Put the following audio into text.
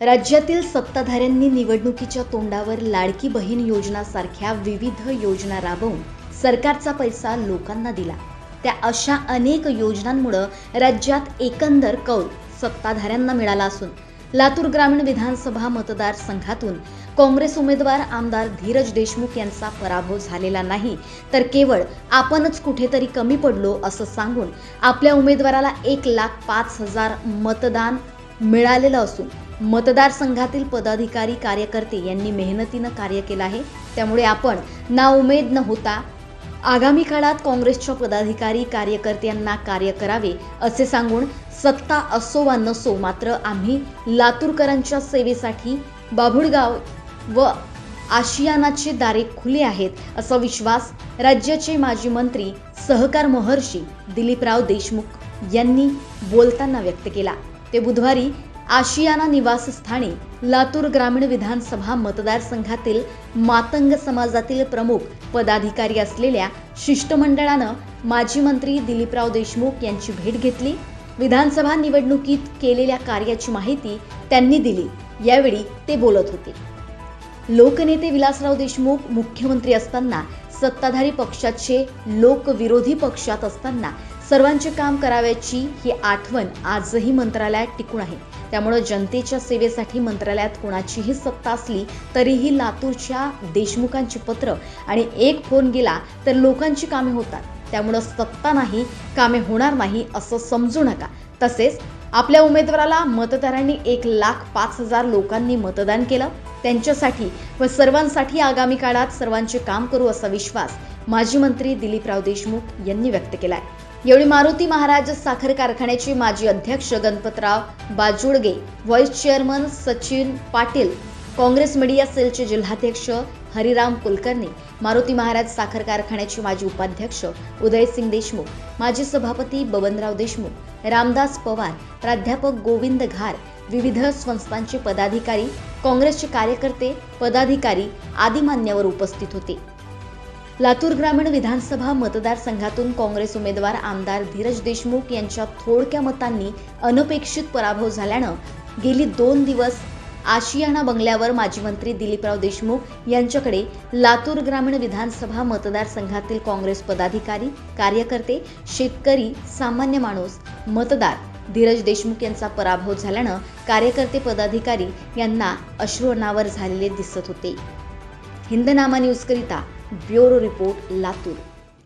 राज्यातील सत्ताधाऱ्यांनी निवडणुकीच्या तोंडावर लाडकी बहीण योजनासारख्या विविध योजना राबवून सरकारचा पैसा लोकांना दिला. त्या अशा अनेक योजनांमुळं राज्यात एकंदर कौल सत्ताधाऱ्यांना मिळाला असून लातूर ग्रामीण विधानसभा मतदारसंघातून काँग्रेस उमेदवार आमदार धीरज देशमुख यांचा पराभव झालेला नाही तर केवळ आपणच कुठेतरी कमी पडलो असं सांगून आपल्या उमेदवाराला एक लाख पाच हजार मतदान मिळालेलं असून मतदारसंघातील पदाधिकारी कार्यकर्ते यांनी मेहनतीनं कार्य केलं आहे. त्यामुळे आपण ना उमेद न होता. आगामी काळात काँग्रेसच्या पदाधिकारी कार्यकर्त्यांना कार्य करावे असे सांगून सत्ता असो वा नसो मात्र आम्ही लातूरकरांच्या सेवेसाठी बाभुळगाव व आशियानाचे दारे खुले आहेत असा विश्वास राज्याचे माजी मंत्री सहकार महर्षी दिलीपराव देशमुख यांनी बोलताना व्यक्त केला. ते बुधवारी आशियाना निवासस्थानी लातूर ग्रामीण विधानसभा मतदारसंघातील मातंग समाजातील प्रमुख पदाधिकारी असलेल्या शिष्टमंडळानं माजी मंत्री दिलीपराव देशमुख यांची भेट घेतली. विधानसभा निवडणुकीत केलेल्या कार्याची माहिती त्यांनी दिली. यावेळी ते बोलत होते. लोकनेते विलासराव देशमुख मुख्यमंत्री असताना सत्ताधारी पक्षाचे लोकविरोधी पक्षात असताना सर्वांचे काम करावयाची ही आठवण आजही मंत्रालयात टिकून आहे. त्यामुळं जनतेच्या सेवेसाठी मंत्रालयात कोणाचीही सत्ता असली तरीही लातूरच्या देशमुखांची पत्र आणि एक फोन गेला तर लोकांची कामे होतात. त्यामुळं सत्ता नाही कामे होणार नाही असं समजू नका. तसेच आपल्या उमेदवाराला मतदारांनी एक लाख पाच हजार लोकांनी मतदान केलं. त्यांच्यासाठी व सर्वांसाठी आगामी काळात सर्वांचे काम करू असा विश्वास माजी मंत्री दिलीपराव देशमुख यांनी व्यक्त केला आहे यावेळी मारुती महाराज साखर कारखान्याचे माजी अध्यक्ष Ganpatrao Bajudge vice chairman Sachin Patil Congress media सेलचे जिल्हाध्यक्ष हरिराम कुलकर्णी मारुती महाराज साखर कारखान्याचे माजी उपाध्यक्ष उदयसिंग देशमुख माजी सभापती बबनराव देशमुख रामदास पवार प्राध्यापक गोविंद घार विविध संस्थांचे पदाधिकारी काँग्रेसचे कार्यकर्ते पदाधिकारी आदी मान्यवर उपस्थित होते. लातूर ग्रामीण विधानसभा मतदारसंघातून काँग्रेस उमेदवार आमदार धीरज देशमुख यांच्या थोडक्या मतांनी अनपेक्षित पराभव झाल्यानं गेली दोन दिवस आशियाना बंगल्यावर माजी मंत्री दिलीपराव देशमुख यांच्याकडे लातूर ग्रामीण विधानसभा मतदारसंघातील काँग्रेस पदाधिकारी कार्यकर्ते शेतकरी सामान्य माणूस मतदार धीरज देशमुख यांचा पराभव झाल्यानं कार्यकर्ते पदाधिकारी यांना अश्रू अनावर झालेले दिसत होते. हिंदनामा न्यूजकरिता ब्युरो रिपोर्ट लातूर.